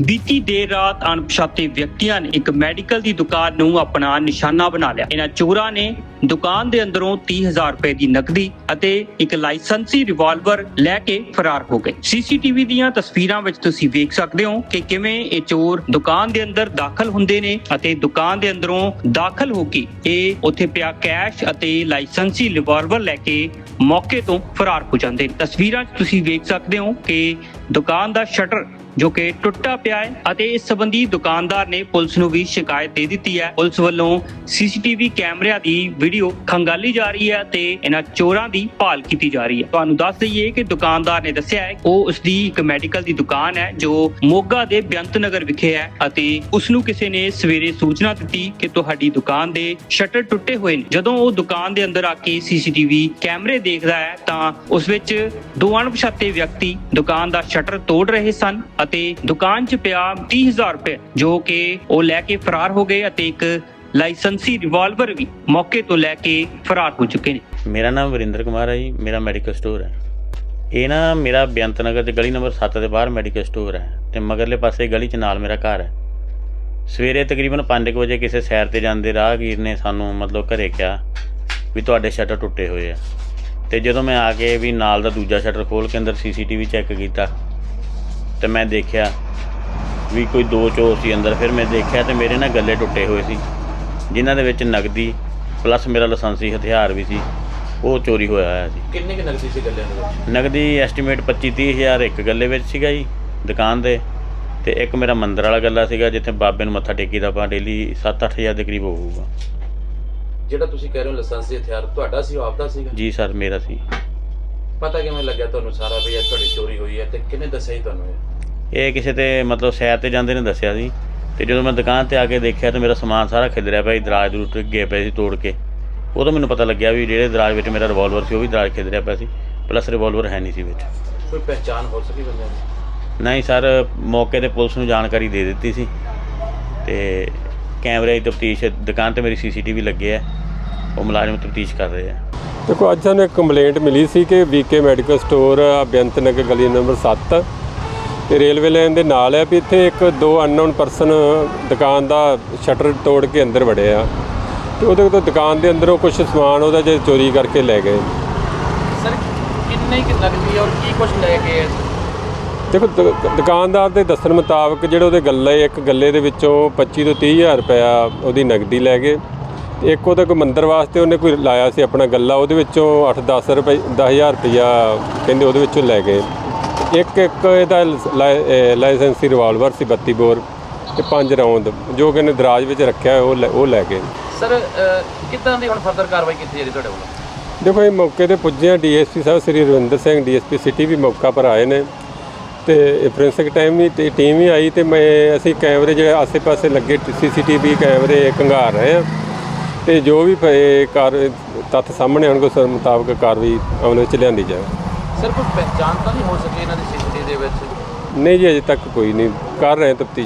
ਬੀਤੀ ਦੇਰ ਰਾਤ ਅਣਪਛਾਤੇ ਵਿਅਕਤੀਆਂ ਨੇ ਇੱਕ ਮੈਡੀਕਲ ਦੀ ਦੁਕਾਨ ਨੂੰ ਆਪਣਾ ਨਿਸ਼ਾਨਾ ਬਣਾ ਲਿਆ। ਇਹਨਾਂ ਚੋਰਾਂ ਨੇ ਦੁਕਾਨ ਦੇ ਅੰਦਰੋਂ 30000 ਰੁਪਏ ਦੀ ਨਕਦੀ ਅਤੇ ਇੱਕ ਲਾਇਸੈਂਸੀ ਰਿਵਾਲਵਰ ਲੈ ਕੇ ਫਰਾਰ ਹੋ ਗਏ। ਸੀਸੀਟੀਵੀ ਦੀਆਂ ਤਸਵੀਰਾਂ ਵਿੱਚ ਤੁਸੀਂ ਵੇਖ ਸਕਦੇ ਹੋ ਕਿ ਕਿਵੇਂ ਇਹ ਚੋਰ ਦੁਕਾਨ ਦੇ ਅੰਦਰ ਦਾਖਲ ਹੁੰਦੇ ਨੇ ਅਤੇ ਦੁਕਾਨ ਦੇ ਅੰਦਰੋਂ ਦਾਖਲ ਹੋ ਕੇ ਇਹ ਉੱਥੇ ਪਿਆ ਕੈਸ਼ ਅਤੇ ਲਾਇਸੈਂਸੀ ਰਿਵਾਲਵਰ ਲੈ ਕੇ ਮੌਕੇ ਤੋਂ ਫਰਾਰ ਹੋ ਜਾਂਦੇ ਤਸਵੀਰਾਂ 'ਚ ਤੁਸੀਂ ਵੇਖ ਸਕਦੇ ਹੋ ਕਿ ਦੁਕਾਨ ਦਾ ਸ਼ਟਰ ਜੋ ਕਿ ਟੁੱਟਾ ਪਿਆ ਹੈ ਅਤੇ ਇਸ ਸੰਬੰਧੀ ਦੁਕਾਨਦਾਰ ਨੇ ਪੁਲਿਸ ਨੂੰ ਵੀ ਸ਼ਿਕਾਇਤ ਦੇ ਦਿੱਤੀ ਹੈ। ਪੁਲਿਸ ਵੱਲੋਂ ਸੀਸੀਟੀਵੀ ਕੈਮਰਿਆਂ ਦੀ ਵੀਡੀਓ ਖੰਗਾਲੀ ਜਾ ਰਹੀ ਹੈ ਤੇ ਇਹਨਾਂ ਚੋਰਾਂ ਦੀ ਭਾਲ ਕੀਤੀ ਜਾ ਰਹੀ ਹੈ। ਤੁਹਾਨੂੰ ਦੱਸ ਦਈਏ ਕਿ ਦੁਕਾਨਦਾਰ ਨੇ ਦੱਸਿਆ ਹੈ, ਉਹ ਉਸ ਦੀ ਇੱਕ ਮੈਡੀਕਲ ਦੀ ਦੁਕਾਨ ਹੈ ਜੋ ਮੋਗਾ ਦੇ ਬੇਅੰਤ ਨਗਰ ਵਿਖੇ ਹੈ ਅਤੇ ਉਸ ਨੂੰ ਕਿਸੇ ਨੇ ਸਵੇਰੇ ਸੂਚਨਾ ਦਿੱਤੀ ਕਿ ਤੁਹਾਡੀ ਦੁਕਾਨ ਦੇ ਸ਼ਟਰ ਟੁੱਟੇ ਹੋਏ ਨੇ। ਜਦੋਂ ਉਹ ਦੁਕਾਨ ਦੇ ਅੰਦਰ ਆ ਕੇ ਸੀਸੀਟੀਵੀ ਕੈਮਰੇ ਦੇਖਦਾ ਹੈ ਤਾਂ ਉਸ ਵਿੱਚ ਦੋ ਅਣਪਛਾਤੇ ਵਿਅਕਤੀ ਦੁਕਾਨ ਦਾ ਸ਼ਟਰ ਤੋੜ ਰਹੇ ਸਨ ਅਤੇ ਦੁਕਾਨ 'ਚ ਪਿਆ 30000 ਰੁਪਏ, ਜੋ ਕਿ ਉਹ ਲੈ ਕੇ ਫਰਾਰ ਹੋ ਗਏ ਅਤੇ ਇੱਕ ਲਾਇਸੈਂਸੀ ਰਿਵਾਲਵਰ ਵੀ ਮੌਕੇ ਤੋਂ ਲੈ ਕੇ ਫਰਾਰ ਹੋ ਚੁੱਕੇ ਨੇ। ਮੇਰਾ ਨਾਮ ਵਰਿੰਦਰ ਕੁਮਾਰ ਹੈ ਜੀ, ਮੇਰਾ ਮੈਡੀਕਲ ਸਟੋਰ ਹੈ। ਇਹ ਨਾ ਮੇਰਾ ਬੇਅੰਤ ਨਗਰ ਦੇ ਗਲੀ ਨੰਬਰ 7 ਦੇ ਬਾਹਰ ਮੈਡੀਕਲ ਸਟੋਰ ਹੈ ਤੇ ਮਗਰਲੇ ਪਾਸੇ ਗਲੀ 'ਚ ਨਾਲ ਮੇਰਾ ਘਰ ਹੈ। ਸਵੇਰੇ ਤਕਰੀਬਨ 5 ਵਜੇ ਕਿਸੇ ਸੈਰ ਤੇ ਜਾਂਦੇ ਰਾਹਗੀਰ ਨੇ ਸਾਨੂੰ ਮਤਲਬ ਘਰੇ ਕਿਹਾ ਵੀ ਤੁਹਾਡੇ ਸ਼ਟਰ ਟੁੱਟੇ ਹੋਏ ਆ। ਤੇ ਜਦੋਂ ਮੈਂ ਆ ਕੇ ਵੀ ਨਾਲ ਦਾ ਦੂਜਾ ਸ਼ਟਰ ਖੋਲ ਕੇ ਅੰਦਰ ਸੀਸੀਟੀਵੀ ਚੈੱਕ ਕੀਤਾ ਤੇ ਮੈਂ ਦੇਖਿਆ ਵੀ ਕੋਈ ਦੋ ਚੋਰ ਸੀ ਅੰਦਰ। ਫਿਰ ਮੈਂ ਦੇਖਿਆ ਤੇ ਮੇਰੇ ਨਾਲ ਗੱਲੇ ਟੁੱਟੇ ਹੋਏ ਸੀ ਜਿਨ੍ਹਾਂ ਦੇ ਵਿੱਚ ਨਗਦੀ ਪਲੱਸ ਮੇਰਾ ਲਾਇਸੈਂਸੀ ਹਥਿਆਰ ਵੀ ਸੀ। ਉਹ ਚੋਰੀ ਹੋਇਆ ਹੋਇਆ ਸੀ। ਕਿੰਨੇ ਕੁ ਨਗਦੀ ਸੀ ਗੱਲਿਆਂ ਦੇ ਵਿੱਚ? ਨਗਦੀ ਐਸਟੀਮੇਟ 25 30 ਹਜ਼ਾਰ ਇੱਕ ਗੱਲੇ ਵਿੱਚ ਸੀਗਾ ਜੀ ਦੁਕਾਨ ਦੇ। ਤੇ ਇੱਕ ਮੇਰਾ ਮੰਦਰ ਵਾਲਾ ਗੱਲਾ ਸੀਗਾ ਜਿੱਥੇ ਬਾਬੇ ਨੂੰ ਮੱਥਾ ਟੇਕੀਦਾ ਆਪਾਂ ਡੇਲੀ 7-8 ਹਜ਼ਾਰ ਦੇ ਕਰੀਬ ਹੋਊਗਾ। ਜਿਹੜਾ ਤੁਸੀਂ ਕਹਿ ਰਹੇ ਹੋ ਲਾਇਸੈਂਸੀ ਹਥਿਆਰ ਤੁਹਾਡਾ ਸੀ ਉਹ ਆਪਦਾ ਸੀਗਾ? ਜੀ ਸਰ ਮੇਰਾ ਸੀ। ਪਤਾ ਕਿਵੇਂ ਲੱਗਿਆ ਤੁਹਾਨੂੰ ਸਾਰਾ ਵੀ ਇਹ ਤੁਹਾਡੀ ਚੋਰੀ ਹੋਈ ਹੈ ਤੇ ਕਿਹਨੇ ਦੱਸਿਆ ਜੀ ਤੁਹਾਨੂੰ ਇਹ? ਇਹ ਕਿਸੇ ਤੇ ਮਤਲਬ ਸੈਰ ਤੇ ਜਾਂਦੇ ਨੇ ਦੱਸਿਆ ਸੀ ਤੇ ਜਦੋਂ ਮੈਂ ਦੁਕਾਨ ਤੇ ਆ ਕੇ ਦੇਖਿਆ ਤੇ ਮੇਰਾ ਸਮਾਨ ਸਾਰਾ ਖਿਲਰਿਆ ਪਿਆ ਸੀ ਦਰਾਜ ਦਰੂਜ ਗਏ ਪਏ ਸੀ ਤੋੜ ਕੇ। ਉਦੋਂ ਮੈਨੂੰ ਪਤਾ ਲੱਗਿਆ ਵੀ ਜਿਹੜੇ ਦਰਾਜ ਵਿੱਚ ਮੇਰਾ ਰਿਵਾਲਵਰ ਸੀ ਉਹ ਵੀ ਦਰਾਜ ਖਿਲਰਿਆ ਪਿਆ ਸੀ ਪਲੱਸ ਰਿਵਾਲਵਰ ਹੈ ਨਹੀਂ ਸੀ ਵਿੱਚ। ਕੋਈ ਪਹਿਚਾਣ ਹੋ ਸਕੀ ਬੰਦੇ ਦੀ? ਨਹੀਂ ਸਰ ਮੌਕੇ ਤੇ ਪੁਲਿਸ ਨੂੰ ਜਾਣਕਾਰੀ ਦੇ ਦਿੱਤੀ ਸੀ ਤੇ ਕੈਮਰੇ ਦੀ ਤਫਤੀਸ਼ ਦੁਕਾਨ ਤੇ ਮੇਰੀ ਸੀਸੀਟੀਵੀ ਲੱਗੇ ਆ ਉਹ ਮੁਲਾਜ਼ਮ ਤਫਤੀਸ਼ ਕਰ ਰਹੇ ਆ। ਦੇਖੋ ਅੱਜ ਸਾਨੂੰ ਇੱਕ ਕੰਪਲੇਂਟ ਮਿਲੀ ਸੀ ਕਿ ਵੀਕੇ ਮੈਡੀਕਲ ਸਟੋਰ ਬੇਅੰਤ ਨਗਰ ਗਲੀ ਨੰਬਰ 7 ਤੇ ਰੇਲਵੇ ਲਾਈਨ ਦੇ ਨਾਲ ਹੈ ਵੀ ਇੱਥੇ ਇੱਕ ਦੋ ਅਨਨੋਨ ਪਰਸਨ ਦੁਕਾਨ ਦਾ ਸ਼ਟਰ ਤੋੜ ਕੇ ਅੰਦਰ ਵੜੇ ਆ। ਤੇ ਉਹਦੇ ਤੋਂ ਦੁਕਾਨ ਦੇ ਅੰਦਰੋਂ ਕੁਝ ਸਮਾਨ ਉਹਦਾ ਜੇ ਚੋਰੀ ਕਰਕੇ ਲੈ ਗਏ। ਸਰ ਕਿੰਨੇ ਕੁ ਨਗਦੀ ਔਰ ਕੀ ਕੁਝ ਲੈ ਗਏ ਦੇਖੋ ਦੁਕਾਨਦਾਰ ਦੇ ਦੱਸਣ ਮੁਤਾਬਕ ਜਿਹੜੇ ਉਹਦੇ ਗੱਲੇ ਇੱਕ ਗੱਲੇ ਦੇ ਵਿੱਚੋਂ 25 ਤੋਂ 30 ਹਜ਼ਾਰ ਰੁਪਇਆ ਉਹਦੀ ਨਗਦੀ ਲੈ ਗਏ। ਤੇ ਇੱਕ ਉਹਦਾ ਕੋਈ ਮੰਦਰ ਵਾਸਤੇ ਉਹਨੇ ਕੋਈ ਲਾਇਆ ਸੀ ਆਪਣਾ ਗੱਲਾ ਉਹਦੇ ਵਿੱਚੋਂ 8-10 ਰੁਪਏ 10000 ਰੁਪਇਆ ਕਹਿੰਦੇ ਉਹਦੇ ਵਿੱਚੋਂ ਲੈ ਗਏ। ਇੱਕ ਇੱਕ ਇਹਦਾ ਲਾਇਸੈਂਸੀ ਰਿਵਾਲਵਰ ਸੀ 32 ਬੋਰ ਤੇ ਪੰਜ ਰਾਉਂਡ ਜੋ ਕਿ ਇਹਨੇ ਦਰਾਜ ਵਿੱਚ ਰੱਖਿਆ ਉਹ ਲੈ- ਉਹ ਲੈ ਗਏ। ਸਰ ਕਿੱਦਾਂ ਦੀ ਹੁਣ ਫਰਦਰ ਕਾਰਵਾਈ ਕੀਤੀ ਜਿਹੜੀ ਤੁਹਾਡੇ ਵੱਲੋਂ? ਦੇਖੋ ਇਹ ਮੌਕੇ ਤੇ ਪੁੱਜੇ ਆ ਡੀਐਸਪੀ ਸਾਹਿਬ ਸ੍ਰੀ ਰਵਿੰਦਰ ਸਿੰਘ ਡੀਐਸਪੀ ਸਿਟੀ ਵੀ ਮੌਕਾ ਪਰ ਆਏ ਨੇ। ਤੇ ਫੋਰੈਂਸਿਕ ਟਾਈਮ ਵੀ ਤੇ ਟੀਮ ਵੀ ਆਈ ਤੇ ਮੈਂ ਅਸੀਂ ਕੈਮਰੇ ਜਿਹੜੇ ਆਸੇ-ਪਾਸੇ ਲੱਗੇ ਸੀਸੀਟੀਵੀ ਕੈਮਰੇ ਖੰਗਾਰ ਰਹੇ ਆ। ਤੇ ਜੋ ਵੀ ਕਾਰ ਤੱਥ ਸਾਹਮਣੇ ਆਉਣਗੇ ਉਸ ਮੁਤਾਬਕ ਕਾਰਵਾਈ ਅਮਲ ਵਿੱਚ ਲਿਆਂਦੀ ਜਾਵੇ। ਸਰ ਕੋਈ ਤਾਂ ਨਹੀਂ ਹੋ ਸਕੀ ਇਹਨਾਂ ਦੀ ਸੀਸੀਟੀਵੀ ਦੇ ਵਿੱਚ? ਨਹੀਂ ਜੀ ਅਜੇ ਤੱਕ ਕੋਈ ਨਹੀਂ। ਕਰ ਰਹੇ ਤਫਤੀਸ਼